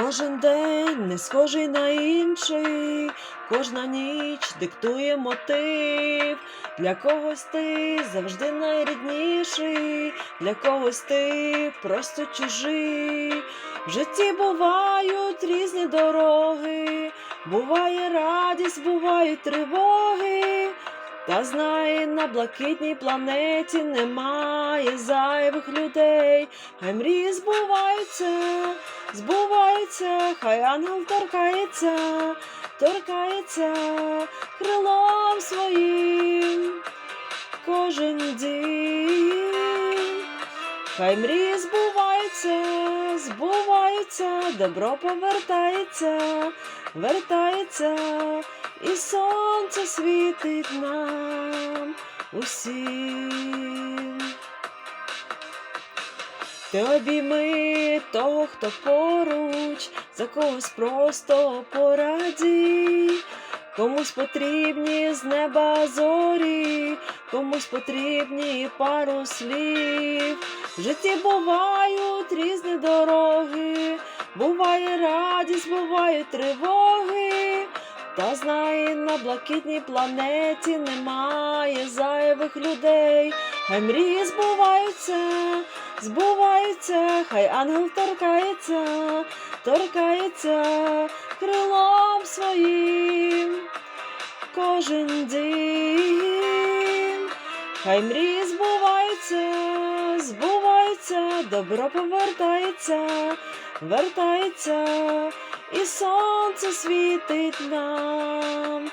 Кожен день не схожий на інший, кожна ніч диктує мотив. Для когось ти завжди найрідніший, для когось ти просто чужий. В житті бувають різні дороги, буває радість, бувають тривоги. Та знай, на блакитній планеті немає зайвих людей, хай мрії збуваються, збуваються, хай ангел торкається, торкається крилом своїм кожен день. Хай мрії збуваються, збуваються, добро повертається, вертається, і сонце світить нам усім. Ти обійми того, хто поруч, за когось просто порадій. Комусь потрібні з неба зорі, комусь потрібні пару слів. В житті бувають різні дороги, буває радість, бувають тривоги. Та знай, на блакитній планеті немає зайвих людей. Хай мрії збуваються, збуваються, хай ангел торкається, торкається крилом своїм кожен день. Хай мрії збуваються, збуваються, добро повертається, вертається, і сонце світить нам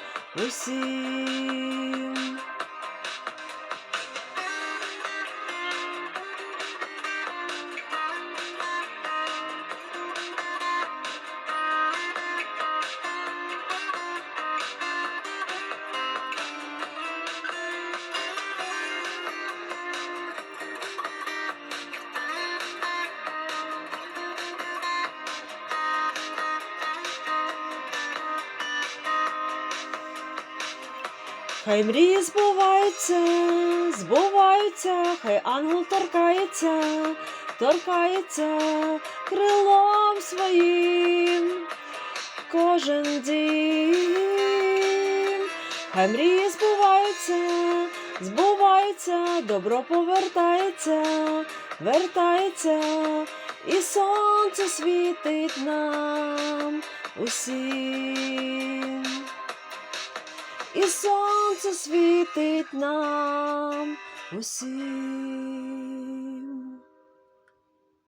усім. Хай мрії збуваються, збуваються, хай ангел торкається, торкається крилом своїм кожен день. Хай мрії збуваються, збуваються, добро повертається, вертається, і сонце світить нам усім. І сонце світить нам усім.